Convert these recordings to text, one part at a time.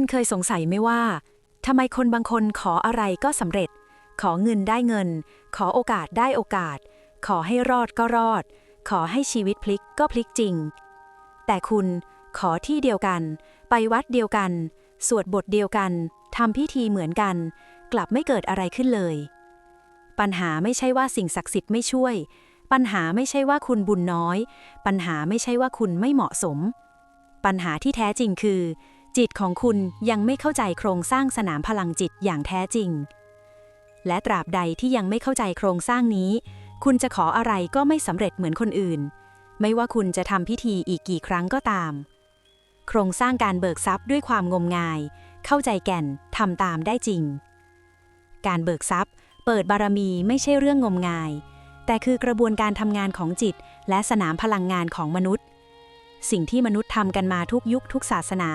คุณเคยสงสัยไหมว่าทำไมคนบางคนขออะไรก็สำเร็จ ขอเงินได้เงิน ขอโอกาสได้โอกาส ขอให้รอดก็รอด ขอให้ชีวิตพลิกก็พลิกจริง แต่คุณขอที่เดียวกัน ไปวัดเดียวกัน สวดบทเดียวกันทำพิธีเหมือนกัน กลับไม่เกิดอะไรขึ้นเลย ปัญหาไม่ใช่ว่าสิ่งศักดิ์สิทธิ์ไม่ช่วย ปัญหาไม่ใช่ว่าคุณบุญน้อย ปัญหาไม่ใช่ว่าคุณไม่เหมาะสม ปัญหาที่แท้จริงคือ จิตของคุณยังไม่เข้าใจโครงสร้างสนามพลังจิตอย่างแท้จริง และตราบใดที่ยังไม่เข้าใจโครงสร้างนี้ คุณจะขออะไรก็ไม่สำเร็จเหมือนคนอื่น ไม่ว่าคุณจะทำพิธีอีกกี่ครั้งก็ตาม โครงสร้างการเบิกทรัพย์ด้วยความงมงาย เข้าใจแก่นทำตามได้จริง การเบิกทรัพย์ เปิดบารมีไม่ใช่เรื่องงมงาย แต่คือกระบวนการทำงานของจิต และสนามพลังงานของมนุษย์ สิ่งที่มนุษย์ทำกันมาทุกยุคทุกศาสนา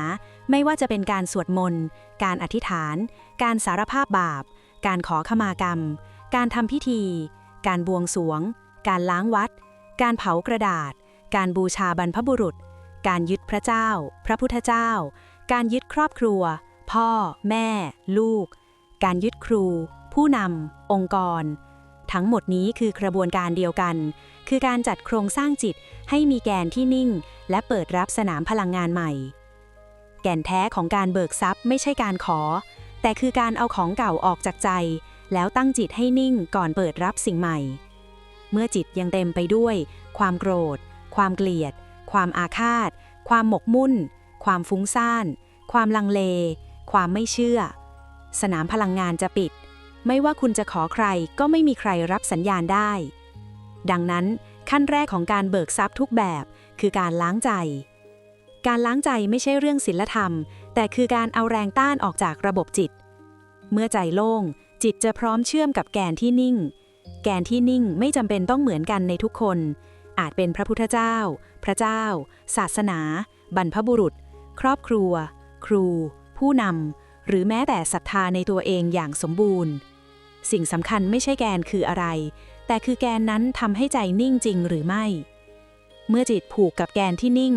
ไม่ว่าจะเป็นการสวดมนต์ การอธิษฐาน การสารภาพบาป การขอขมากรรม การทำพิธี การบวงสรวง การล้างวัด การเผากระดาษ การบูชาบรรพบุรุษ การยึดพระเจ้า พระพุทธเจ้า การยึดครอบครัว พ่อ แม่ ลูก การยึดครู ผู้นำองค์กร ทั้งหมดนี้คือกระบวนการเดียวกัน คือการจัดโครงสร้างจิตให้มีแกนที่นิ่ง และเปิดรับสนามพลังงานใหม่ แก่นแท้ของการเบิกทรัพย์ไม่ใช่การขอ แต่คือการเอาของเก่าออกจากใจ แล้วตั้งจิตให้นิ่งก่อนเปิดรับสิ่งใหม่ เมื่อจิตยังเต็มไปด้วย ความโกรธ ความเกลียด ความอาฆาต ความหมกมุ่น ความฟุ้งซ่าน ความลังเล ความไม่เชื่อ สนามพลังงานจะปิด ไม่ว่าคุณจะขอใครก็ไม่มีใครรับสัญญาณได้ ดังนั้นขั้นแรกของการเบิกทรัพย์ทุกแบบ คือการล้างใจ การล้างใจไม่ใช่เรื่องศีลธรรม แต่คือการเอาแรงต้านออกจากระบบจิต เมื่อใจโล่ง จิตจะพร้อมเชื่อมกับแกนที่นิ่ง แกนที่นิ่งไม่จำเป็นต้องเหมือนกันในทุกคน อาจเป็นพระพุทธเจ้า พระเจ้า ศาสนา บรรพบุรุษ ครอบครัว ครู ผู้นำหรือแม้แต่ศรัทธาในตัวเองอย่างสมบูรณ์ สิ่งสำคัญไม่ใช่แกนคืออะไร แต่คือแกนนั้นทำให้ใจนิ่งจริงหรือไม่ เมื่อจิตผูกกับแกนที่นิ่ง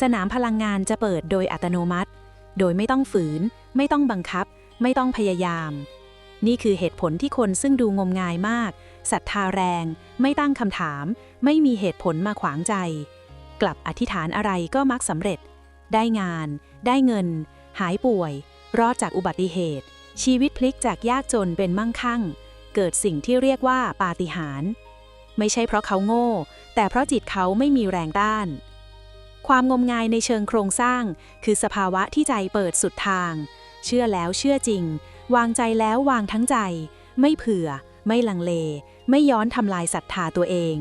สนามพลังงานจะเปิดโดยอัตโนมัติ โดยไม่ต้องฝืน ไม่ต้องบังคับ ไม่ต้องพยายาม นี่คือเหตุผลที่คนซึ่งดูงมงายมากศรัทธาแรง ไม่ตั้งคำถาม ไม่มีเหตุผลมาขวางใจ กลับอธิษฐานอะไรก็มักสำเร็จ ได้งาน ได้เงิน หายป่วย รอดจากอุบัติเหตุ ชีวิตพลิกจากยากจนเป็นมั่งคั่ง เกิดสิ่งที่เรียกว่าปาฏิหาริย์ไม่ใช่เพราะเขาโง่ แต่เพราะจิตเขาไม่มีแรงต้าน ความงมงายในเชิงโครงสร้าง คือสภาวะที่ใจเปิดสุดทาง เชื่อแล้วเชื่อจริง วางใจแล้ววางทั้งใจ ไม่เผื่อ ไม่ลังเล ไม่ย้อนทำลายศรัทธาตัวเอง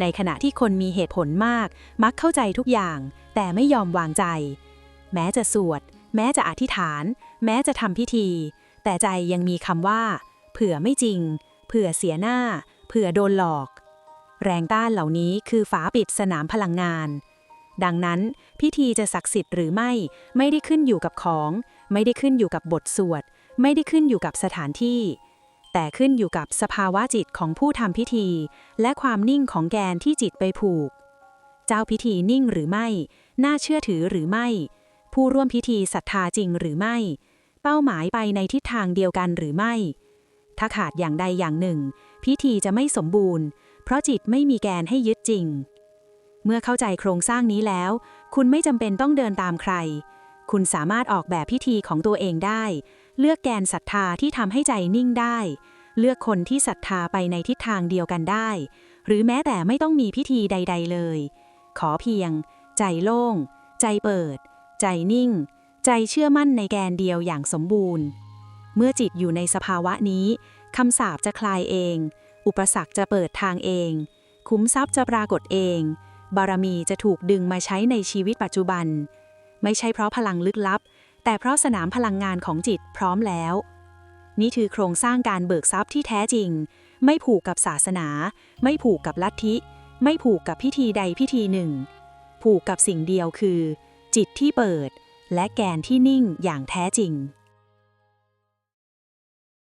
ในขณะที่คนมีเหตุผลมาก มักเข้าใจทุกอย่าง แต่ไม่ยอมวางใจ แม้จะสวด แม้จะอธิษฐาน แม้จะทำพิธี แต่ใจยังมีคำว่า เผื่อไม่จริง เผื่อเสียหน้า เผื่อโดนหลอก แรงต้านเหล่านี้คือฝาปิดสนามพลังงาน ดังนั้น พิธีจะศักดิ์สิทธิ์หรือไม่ ไม่ได้ขึ้นอยู่กับของ ไม่ได้ขึ้นอยู่กับบทสวด ไม่ได้ขึ้นอยู่กับสถานที่ แต่ขึ้นอยู่กับสภาวะจิตของผู้ทำพิธี และความนิ่งของแกนที่จิตไปผูก เจ้าพิธีนิ่งหรือไม่ น่าเชื่อถือหรือไม่ ผู้ร่วมพิธีศรัทธาจริงหรือไม่ เป้าหมายไปในทิศทางเดียวกันหรือไม่ ถ้าขาดอย่างใดอย่างหนึ่ง พิธีจะไม่สมบูรณ์ เพราะจิตไม่มีแกนให้ยึดจริง เมื่อเข้าใจโครงสร้างนี้แล้ว คุณไม่จำเป็นต้องเดินตามใคร คุณสามารถออกแบบพิธีของตัวเองได้ เลือกแกนศรัทธาที่ทำให้ใจนิ่งได้ เลือกคนที่ศรัทธาไปในทิศทางเดียวกันได้ หรือแม้แต่ไม่ต้องมีพิธีใด ๆ เลย ขอเพียง ใจโล่ง ใจเปิด ใจนิ่ง ใจเชื่อมั่นในแกนเดียวอย่างสมบูรณ์ เมื่อจิตอยู่ในสภาวะนี้คำสาปจะคลายเอง อุปสรรคจะเปิดทางเอง คุ้มทรัพย์จะปรากฏเอง บารมีจะถูกดึงมาใช้ในชีวิตปัจจุบัน ไม่ใช่เพราะพลังลึกลับ แต่เพราะสนามพลังงานของจิตพร้อมแล้ว นี่คือโครงสร้างการเบิกทรัพย์ที่แท้จริง ไม่ผูกกับศาสนา ไม่ผูกกับลัทธิ ไม่ผูกกับพิธีใดพิธีหนึ่ง ผูกกับสิ่งเดียวคือ จิตที่เปิด และแกนที่นิ่งอย่างแท้จริง